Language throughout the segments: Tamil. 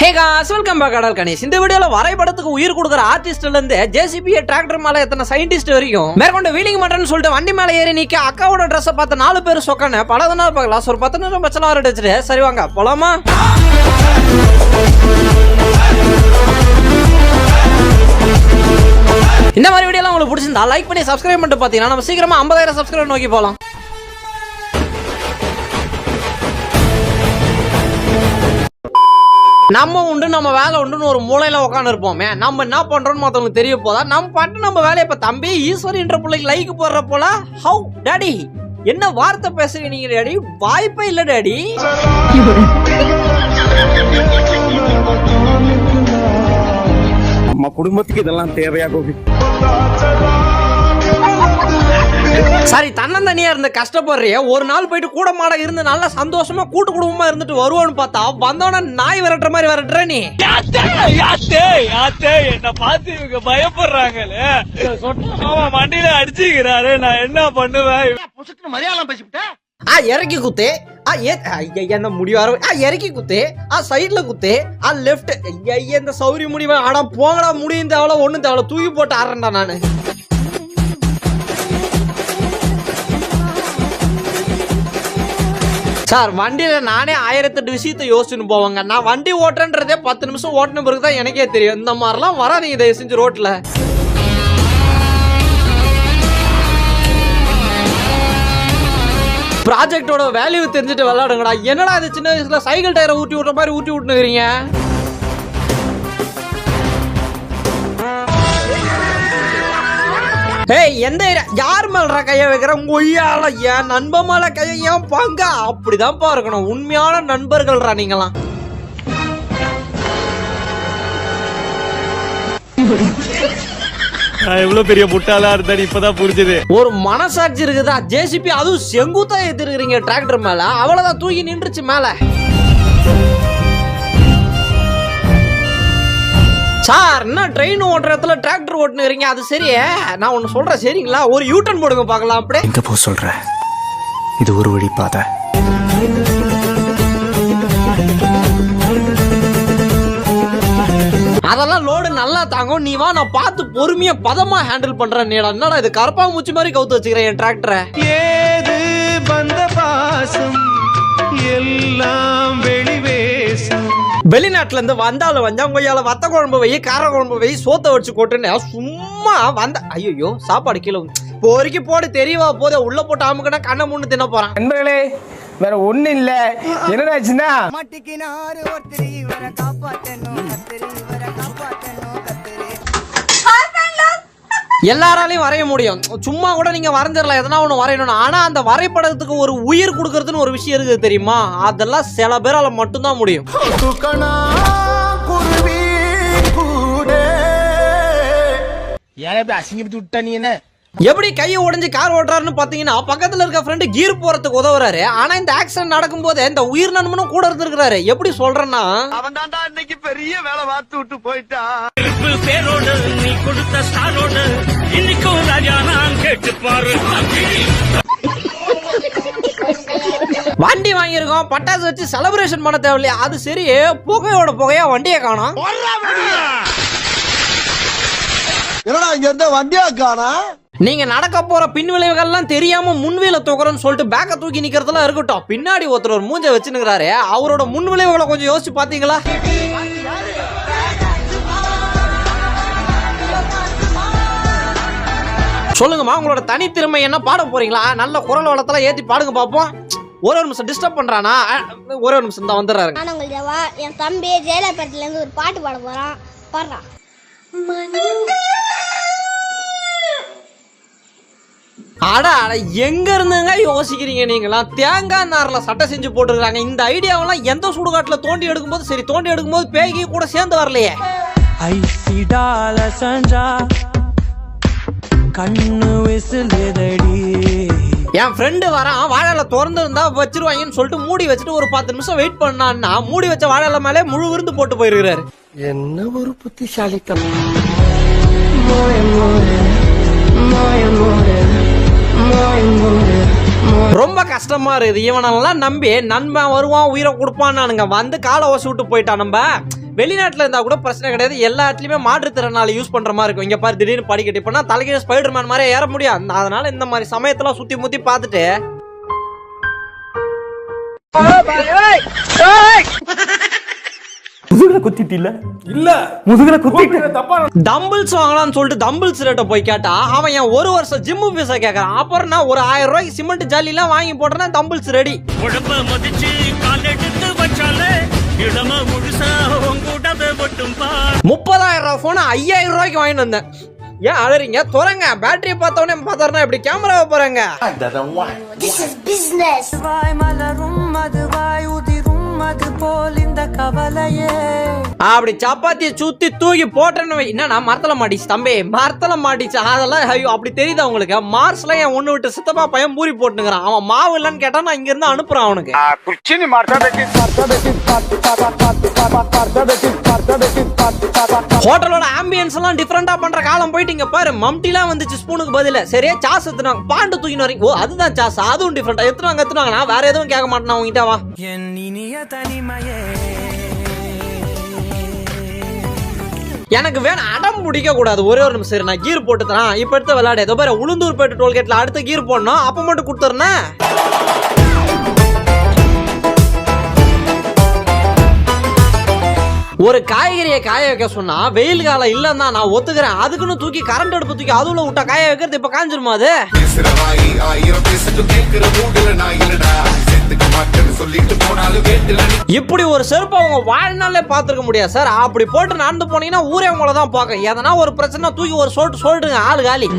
ஹே காஸ் வெல்கம் பேக் கடல் கணேஷ் இந்த வீடியோல வரைபடத்துக்கு உயிர் கொடுக்குற ஆர்டிஸ்ட்ல இருந்து ஜேசிபி டிராக்டர் மேல எத்தனை சயின்டிஸ்ட் வரைக்கும் மேற்கொண்டு வீலிங் மட்டன் சொல்லிட்டு வண்டி மேல ஏறி நிக்க அக்காவோட ட்ரெஸ் பார்த்து நாலு பேர் சொக்கன பல நாள் பார்க்கலாம். ஒரு பத்து நிமிஷம் பிரச்சனை வர வச்சுட்டு சரி வாங்க போலாமா? இந்த மாதிரி வீடியோலாம் உங்களுக்கு பிடிச்சிருந்தா லைக் பண்ணி சப்ஸ்கிரைப் பண்ணிட்டு பார்த்தீங்கன்னா நம்ம சீக்கிரமா 50000 சப்ஸ்கிரைப் நோக்கி போலாம் நம்ம உண்டு நம்ம வேலை உண்டுன்னு ஒரு மூலையில உட்காந்து இருப்போமே நம்ம என்ன பண்றோம்னு மத்தவங்களுக்கு தெரிய போதா? நம்ம பாட்டு நம்ம வேலையை இப்ப தம்பி ஈஸ்வரின்ற பிள்ளைக்கு லைக் போடுற போல ஹவு டாடி என்ன வார்த்தை பேசுறீங்க நீங்க டாடி வாய்ப்பே இல்ல டாடி நம்ம குடும்பத்துக்கு இதெல்லாம் தேவையா கோபி? சரி தன்னந்தனியா இருந்து கஷ்டப்படுறிய. ஒரு நாள் போயிட்டு கூட மாட இருந்து நல்லா சந்தோஷமா கூட்டு குடும்பமா இருந்துட்டு வருவோன்னு பார்த்தா வந்தோடனே நாய் விரட்டுற மாதிரி விரட்டுற நீ. என்ன பார்த்து இவங்க பயப்படுறாங்களே. மண்டியில அடிச்சுக்கிறாரு. நான் என்ன பண்ணுவேன்? ஆ இறக்கி குத்து. ஆ ஏ ஐயா இந்த முடிவார ஆ இறக்கி குத்து. ஆ சைடுல குத்து. ஆ லெஃப்ட் ஐயா இந்த சௌரி முடிவா ஆனா போங்கடா முடியும் தேவல ஒண்ணும் தேவல தூக்கி போட்டு ஆடுறேன்டா நானு. சார் வண்டியில நானே ஆயிரத்தெட்டு விஷயத்தை யோசிச்சுன்னு போவாங்க. நான் வண்டி ஓட்டுறேன்றதே பத்து நிமிஷம் ஓட்டின பிறகு தான் எனக்கே தெரியும். இந்த மாதிரிலாம் வராதீங்க தயவு செஞ்சு ரோட்ல. ப்ராஜெக்டோட வேல்யூ தெரிஞ்சுட்டு விளாடுங்கடா என்னடா இது சின்ன வயசுல சைக்கிள் டயரை ஊட்டி விட்ற மாதிரி ஊட்டி விட்டுனுக்கிறீங்க ஏய் எந்த யார் மேலடா கைய வைக்கிற? கொய்யால என் நண்பன் மேல கைய ஏன் பாங்க? அப்படிதான்ப்பா இருக்கணும். உண்மையான நண்பர்கள்ரா நீங்களாம். எவ்வளவு பெரிய முட்டாளா இருந்தா இப்பதான் புரிஞ்சுது. ஒரு மனசாட்சி இருக்குதா? ஜேசிபி அதுவும் செங்குத்தா ஏத்திருக்கிறீங்க டிராக்டர் மேல. அவ்வளவுதான் தூக்கி நின்றுச்சு மேல. சார் என்ன ட்ரெயின் ஓட்டுறதுல டிராக்டர் ஓட்டுனுறீங்க அது சரியே? நான் ஒன்னு சொல்றேன் சரிங்களா? ஒரு யூட்டன் போடுங்க பார்க்கலாம் அப்படியே. எங்க போ சொல்ற. இது ஒரு வழி பாதை. அதெல்லாம் லோடு நல்லா தாங்கும். நீ வா நான் பார்த்து பொறுமையா பதமா ஹேண்டில் பண்றேன் நீடா. என்னடா இது கரப்பா மூச்சி மாதிரி கவுத்து வச்சுக்கிறேன் என் டிராக்டரை ஏது வந்த பாசம்? எல்லாம் வெளிவேசம் வெளிநாட்டுல இருந்து வந்தாலும் வந்தா கொய்யால வத்த குழம்பு வை கார குழம்பு வை சோத்த வச்சு கொட்டுன்னு சும்மா வந்த ஐயோ சாப்பாடு கீழே வந்து- பொறுக்கி போடு தெரியவா போதே உள்ள போட்டு அமுக்கினா கண்ணை முன்னு தின்ன போறான். நண்பர்களே வேற ஒண்ணு இல்ல. என்னடாச்சுன்னா? எல்லாராலையும் வரைய முடியும். சும்மா கூட நீங்க வரைஞ்சிடலாம். எதனா ஒண்ணு வரையணும் ஆனா அந்த வரைபடத்துக்கு ஒரு உயிர் கொடுக்கறதுன்னு ஒரு விஷயம் இருக்குது தெரியுமா? அதெல்லாம் சில பேரால மட்டும்தான் முடியும். ஏன் இப்படி அசிங்கப்பட்டு விட்டா நீ என்ன? எப்படி கையை உடைஞ்சு கார் ஓட்டுறாருன்னு பாத்தீங்கன்னா பக்கத்துல இருக்க ஃப்ரெண்டு கீர் போறதுக்கு உதவுறாரு. ஆனா இந்த ஆக்சிடென்ட் நடக்கும்போது இந்த உயிர் நண்பனும் கூட இருந்திருக்கிறாரு. எப்படி சொல்றேன்னா அவன் தாண்டா இன்னைக்கு பெரிய வேலை பார்த்து விட்டு போயிட்டான் பேரோடு நீ கொடுத்த ஸ்டாரோடு இன்னைக்கும் ராஜா நான் கேட்டு பாரு. வண்டி வாங்கியிருக்கோம். பட்டாசு வச்சு செலிப்ரேஷன் பண்ண தேவையில்லையா? அது சரி புகையோட புகையா வண்டியை காணோம். என்னடா இங்க இருந்த வண்டியா காணா? நீங்க நடக்க போற பின் விளைவுகள்லாம் தெரியாம முன்வீல தூக்குறோம்னு சொல்லிட்டு பேக்க தூக்கி நிக்கிறதுலாம் இருக்கட்டும். பின்னாடி ஒருத்தர் ஒரு மூஞ்ச வச்சுனுக்குறாரு அவரோட முன் விளைவுகளை கொஞ்சம் யோசிச்சு பாத்தீங்களா? சொல்லுங்கம்மா உங்களோட தனித்திறமை என்ன? பாட போறீங்களா? நல்ல குரல் வளத்தெல்லாம் ஏத்தி பாடுங்க பாப்போம். ஒரு ஒரு நிமிஷம் டிஸ்டர்ப் பண்றானா? ஒரு ஒரு நிமிஷம் தான் வந்துடுறாரு நான் என் தம்பி ஜெயலலிதாலேருந்து ஒரு பாட்டு பாட போகிறான் பாடுறான். அட அட எங்க இருந்துங்க யோசிக்கிறீங்க நீங்களாம் தேங்காய் நார்ல சட்டை செஞ்சு போட்டுருக்காங்க இந்த ஐடியாவெல்லாம் எந்த சுடுகாட்டுல தோண்டி எடுக்கும்போது சரி தோண்டி எடுக்கும்போது பேகி கூட சேர்ந்து வரலையே. ஐசிடால சஞ்சா கண்ணு விசிலுதடி. என் ஃப்ரெண்டு வரான் வாழை திறந்து இருந்தா வச்சிருவாங்கன்னு சொல்லிட்டு மூடி வச்சுட்டு ஒரு பத்து நிமிஷம் வெயிட் பண்ணான்னா மூடி வச்ச வாழை மேலே முழு விருந்து போட்டு போயிருக்கிறாரு. என்ன ஒரு புத்திசாலித்தனம். ரொம்ப கஷ்டமா இருக்குது. இவனெல்லாம் நம்பி நண்பன் வருவான் உயிரை கொடுப்பான்னானுங்க. வந்து காலை ஓசி விட்டு போயிட்டான் நம்ம? வெளிநாட்டில் இருந்தால் கூட பிரச்சனை கிடையாது. எல்லா இடத்துலையுமே மாற்றுத்திறனால யூஸ் பண்ணுற மாதிரி இருக்கும். இங்கே பாரு திடீர்னு படிக்கட்டு. இப்போனா தலைகீழ ஸ்பைடர் மேன் மாதிரி ஏற முடியாது அதனால இந்த மாதிரி சமயத்தெல்லாம் சுற்றி முத்தி பார்த்துட்டு. முதுகுல குத்திட்டு இல்ல. இல்ல முதுகுல குத்திட்டு. டம்பிள்ஸ் வாங்கலாம்னு சொல்லிட்டு டம்பிள்ஸ் ரேட்டை போய் கேட்டா அவன் என் ஒரு வருஷம் ஜிம்மு பீஸை கேட்கறான் அப்புறம் நான் ஒரு ஆயிரம் ரூபாய்க்கு சிமெண்ட் ஜாலிலாம் வாங்கி போட்டேன்னா டம்பிள்ஸ் ரெடி உடம்ப மதிச்சு கால் எடுத்து வச்சாலே இடம முழுசா உங்கூடவே மட்டும் பார் முப்பதாயிரம் ரூபாய் போன ஐயாயிரம் ரூபாய்க்கு வாங்கிட்டு வந்தேன். ஏன் அழறீங்க துறங்க. பேட்டரி பார்த்தோன்னே பார்த்தாருன்னா இப்படி கேமராவை போறாங்க? மலரும் அது போல் இந்த கவலையே. அப்படி சப்பாத்தியை சுத்தி தூக்கி போட்டேன்னு வை. என்னண்ணா மரத்துல மாட்டிச்சு தம்பி. மரத்துல மாட்டிச்சு. அதெல்லாம் ஐயோ அப்படி தெரியுதா உங்களுக்கு? மார்ஸ்ல என் ஒண்ணு விட்டு சித்தப்பா பையன் பூரி போட்டுங்கிறான் அவன் மாவு இல்லைன்னு கேட்டா நான் இங்க இருந்து அனுப்புறான் அவனுக்கு. ஹோட்டலோட ஆம்பியன்ஸ் எல்லாம் டிஃபரெண்டா பண்ற காலம் போயிட்டு இங்க பாரு. மம்டிலாம் வந்துச்சு ஸ்பூனுக்கு பதில. சரியா சாஸ் எடுத்துனாங்க பாண்டு தூக்கின்னு வரீங்க. ஓ அதுதான் சாஸ். அதுவும் டிஃபரெண்டா எடுத்துனாங்க எடுத்துனாங்க நான் வேற எதுவும் கேட்க மாட்டேன் உங்ககிட்ட வா. என் இனிய தனிமையே எனக்கு வேணும் அடம் பிடிக்க கூடாது. ஒரே ஒரு நிமிஷம் நான் கீர் போட்டு தரேன். இப்ப எடுத்து விளையாடு. ஏதோ உளுந்தூர் போயிட்டு டோல்கேட்ல அடுத்த கீர் போடணும். அப்ப மட்டும் கொடுத்துறேன் ஒரு காய்கறியை காய வைக்க சொன்னா வெயில் காலம் இல்லைன்னா நான் ஒத்துக்கிறேன். அதுக்குன்னு தூக்கி கரண்ட் அடுப்பு தூக்கி அதுல விட்டா காய வைக்கிறது இப்ப காஞ்சிருமா அது? மாட்டேன்னு சொல்லிட்டு போனாலும் இப்படி ஒரு செருப்பு அவங்க வாழ்நாளே பார்த்துருக்க முடியாது சார் அப்படி போட்டு நடந்து போனீங்கன்னா ஊரே உங்களை தான் பார்க்க எதனா ஒரு பிரச்சனை தூக்கி ஒரு சொல்லிட்டு சொல்லிட்டுங்க ஆளு காலி.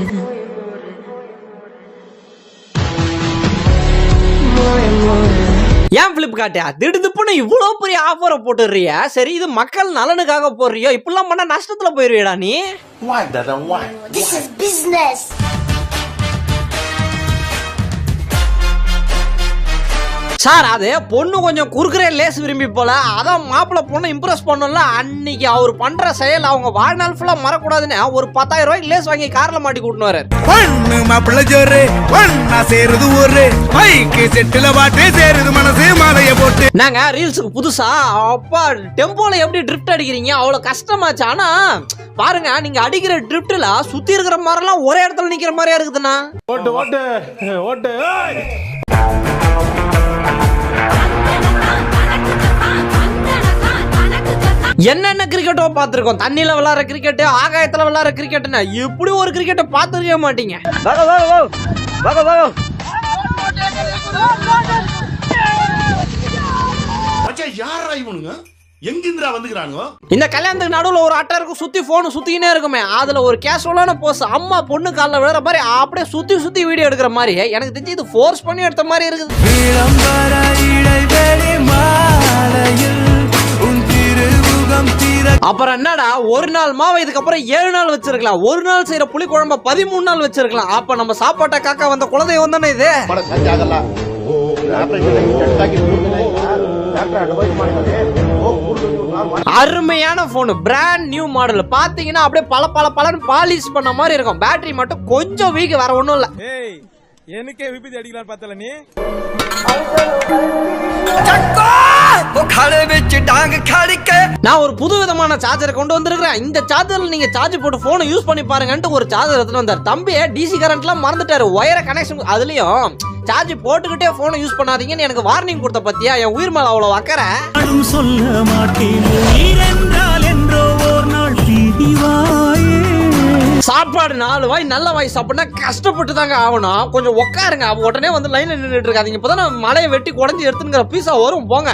ஏன் பிளிப்கார்ட்டா திடுதுப்புன்னு இவ்வளோ பெரிய ஆஃபரை போட்டுடுறியா? சரி இது மக்கள் நலனுக்காக போடுறியோ? இப்படிலாம் பண்ணா நஷ்டத்துல போயிருவியடா நீ. சார் அது பொண்ணு கொஞ்சம் குறுக்குற லேஸ் விரும்பி போல. அதான் மாப்பிள்ளை பொண்ணு இம்ப்ரெஸ் பண்ணல அன்னைக்கு அவர் பண்ற செயல் அவங்க வாழ்நாள் ஃபுல்லா மறக்கூடாதுன்னு ஒரு பத்தாயிரம் ரூபாய்க்கு லேஸ் வாங்கி கார்ல மாட்டி கூட்டினு வர்றாரு. ஒண்ணு மாப்பிள்ள ஜோரு ஒன்னா சேருது ஒரு மைக்கு செட்டுல பாட்டு சேருது மனசு மாலைய போட்டு. நாங்க ரீல்ஸுக்கு புதுசா? அப்பா டெம்போல எப்படி ட்ரிஃப்ட் அடிக்கிறீங்க? அவ்வளவு கஷ்டமாச்சு? ஆனா பாருங்க நீங்க அடிக்கிற ட்ரிஃப்ட்ல சுத்தி இருக்கிற மரம்லாம் ஒரே இடத்துல நிக்கிற மாதிரியா இருக்குதுண்ணா. ஓட்டு ஓட்டு ஓட்டு என்னென்ன கிரிக்கெட்டோ பார்த்துருக்கோம்? தண்ணியில விளையாடுற கிரிக்கெட் ஆகாயத்துல விளையாடுற கிரிக்கெட்னு இப்படி ஒரு கிரிக்கெட்டை பார்த்துருக்கவே மாட்டீங்க. யாரா இவனுங்க? எங்கிந்திரா வந்துக்கிறானுங்க? இந்த கல்யாணத்துக்கு நடுவுல ஒரு அட்டை இருக்கும் சுத்தி போன் சுத்திக்கினே இருக்குமே. அதுல ஒரு கேஷுவலான போஸ் அம்மா பொண்ணு காலில் விழுற மாதிரி அப்படியே சுத்தி சுத்தி வீடியோ எடுக்கிற மாதிரி. எனக்கு தெரிஞ்சு இது ஃபோர்ஸ் பண்ணி எடுத்த மாதிரி இருக்குது. அப்புறம் என்னடா ஒரு நாள் மாவை இதுக்கப்புறம் ஏழு நாள் வச்சிருக்கலாம். ஒரு நாள் செய்யற புளி குழம்ப பதிமூணு நாள் வச்சிருக்கலாம். அப்ப நம்ம சாப்பாட்டை காக்கா வந்த குலதெய்வம் தானே இது? அருமையான போன் பிராண்ட் நியூ மாடல் பாத்தீங்கன்னா அப்படியே பல பல பலன்னு பாலிஷ் பண்ண மாதிரி இருக்கும். பேட்டரி மட்டும் கொஞ்சம் வீக் வேற ஒண்ணும் இல்ல. எனக்கே விபத்து அடிக்கலான்னு பார்த்தல நீ? நான் ஒரு புது விதமான சார்ஜரை கொண்டு வந்திருக்கிறேன். இந்த சார்ஜர்ல நீங்க சார்ஜ் போட்டு போனை யூஸ் பண்ணி பாருங்கன்ட்டு ஒரு சார்ஜர் எடுத்துட்டு வந்தார். தம்பி டிசி கரண்ட்லாம் மறந்துட்டாரு. ஒயரை கனெக்ஷன் அதுலயும் சார்ஜ் போட்டுக்கிட்டே போனை யூஸ் பண்ணாதீங்கன்னு எனக்கு வார்னிங் கொடுத்த பத்தியா? என் உயிர் மேல அவ்வளவு அக்கறை. சொல்ல மாட்டேன் சாப்பாடு நாலு வாய் நல்ல வாய் சாப்பிட்டா கஷ்டப்பட்டு தாங்க ஆகணும். கொஞ்சம் உட்காருங்க உடனே வந்து லைன்ல நின்றுட்டு இருக்காதீங்க. இப்பதான் மலையை வெட்டி குடஞ்சி எடுத்துங்கிற பீஸா வரும். போங்க.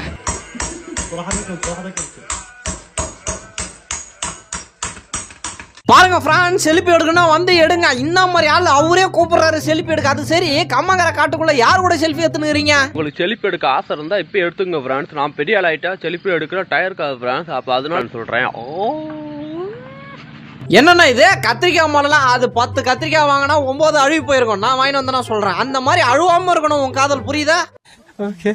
பாருங்க ஃப்ரான்ஸ் செல்ஃபி எடுக்கணும் வந்து எடுங்க. இந்த மாதிரி ஆள் அவரே கூப்பிடுறாரு செல்ஃபி எடுக்க. அது சரி கம்மங்கர காட்டுக்குள்ள யார் கூட செல்ஃபி எடுத்துனுறீங்க உங்களுக்கு செழிப்பு எடுக்க ஆசை இருந்தா இப்ப எடுத்துங்க ஃப்ரெண்ட்ஸ் நான் பெரிய ஆள் ஆயிட்டா செழிப்பு எடுக்கிற டயர் காது ஃப்ரெண்ட்ஸ் அப்ப அதனால சொல்றேன். ஓ. என்னண்ணா இது? கத்திரிக்காய் மாடலாம் அது பத்து கத்திரிக்காய் வாங்கினா ஒன்பது அழுகி போயிருக்கும். நான் வாங்கிட்டு வந்து நான் சொல்றேன். அந்த மாதிரி அழுவாம இருக்கணும் உன் காதல் புரியுதா? ஓகே